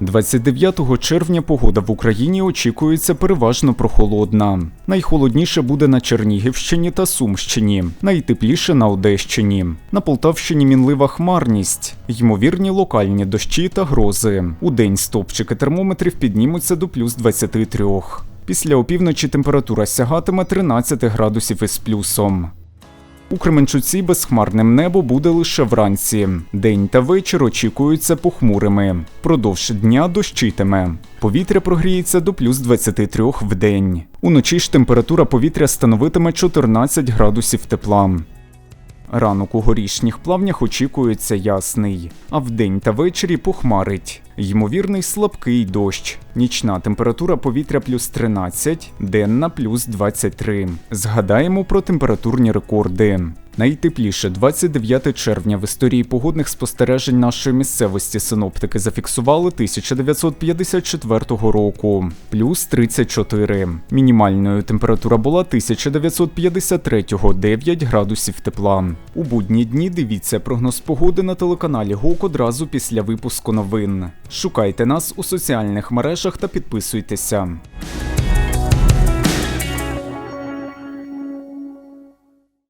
29 червня погода в Україні очікується переважно прохолодна. Найхолодніше буде на Чернігівщині та Сумщині, найтепліше на Одещині. На Полтавщині мінлива хмарність, ймовірні локальні дощі та грози. У день стопчики термометрів піднімуться до плюс 23. Після опівночі температура сягатиме 13 градусів із плюсом. У Кременчуці безхмарним небо буде лише вранці. День та вечір очікуються похмурими. Продовж дня дощитиме. Повітря прогріється до плюс 23 в день. Уночі ж температура повітря становитиме 14 градусів тепла. Ранок у горішніх плавнях очікується ясний, а вдень та ввечері похмарить. Ймовірний слабкий дощ. Нічна температура повітря плюс 13, денна плюс 23. Згадаємо про температурні рекорди. Найтепліше 29 червня в історії погодних спостережень нашої місцевості синоптики зафіксували 1954 року, плюс 34. Мінімальною температура була 1953 9 градусів тепла. У будні дні дивіться прогноз погоди на телеканалі ГОК одразу після випуску новин. Шукайте нас у соціальних мережах та підписуйтеся.